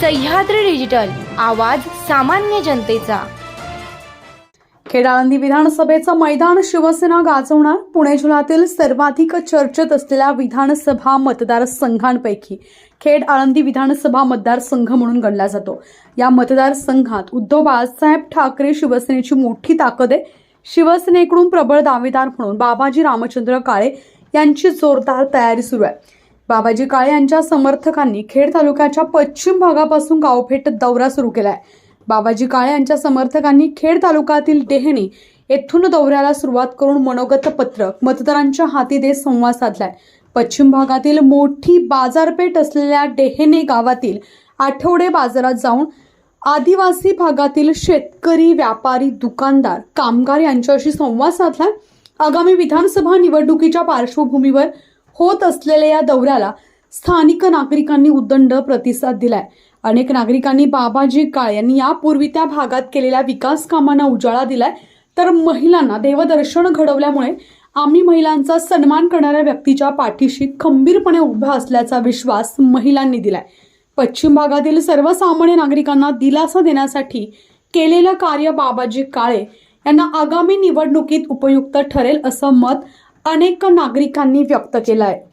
Sahyadri digital आवाज सामान्य जनतेचा. खेड आळंदी विधानसभेचं मैदान शिवसेना गाजवणार. पुणे जिल्ह्यातील सर्वाधिक चर्चेत असलेल्या विधानसभा मतदारसंघांपैकी खेड आळंदी विधानसभा मतदारसंघ म्हणून गणला जातो. या मतदारसंघात उद्धव बाळासाहेब ठाकरे शिवसेनेची मोठी ताकद आहे. शिवसेनेकडून प्रबळ दावेदार म्हणून बाबाजी रामचंद्र काळे यांची जोरदार तयारी सुरू आहे. बाबाजी काळे यांच्या समर्थकांनी खेड तालुक्याच्या पश्चिम भागापासून गावभेट दौरा सुरू केलाय. बाबाजी काळे यांच्या समर्थकांनी खेड तालुक्यातील डेहणी येथून दौऱ्याला सुरुवात करून मनोगत पत्रक मतदारांच्या हाती देत संवाद साधलाय. पश्चिम भागातील मोठी बाजारपेठ असलेल्या डेहेणे गावातील आठवडे बाजारात जाऊन आदिवासी भागातील शेतकरी व्यापारी दुकानदार कामगार यांच्याशी संवाद साधला आगामी विधानसभा निवडणुकीच्या पार्श्वभूमीवर होत असलेल्या या दौऱ्याला स्थानिक नागरिकांनी उदंड प्रतिसाद दिलाय. अनेक नागरिकांनी बाबाजी काळे यांनी यापूर्वी त्या भागात केलेल्या विकास कामांना उजाळा दिलाय. तर महिलांना देवदर्शन घडवल्यामुळे आम्ही महिलांचा सन्मान करणाऱ्या व्यक्तीच्या पाठीशी खंबीरपणे उभा असल्याचा विश्वास महिलांनी दिलाय. पश्चिम भागातील सर्वसामान्य नागरिकांना दिलासा देण्यासाठी केलेलं कार्य बाबाजी काळे यांना आगामी निवडणुकीत उपयुक्त ठरेल असं मत अनेक नागरिकांनी व्यक्त केलाय. आहे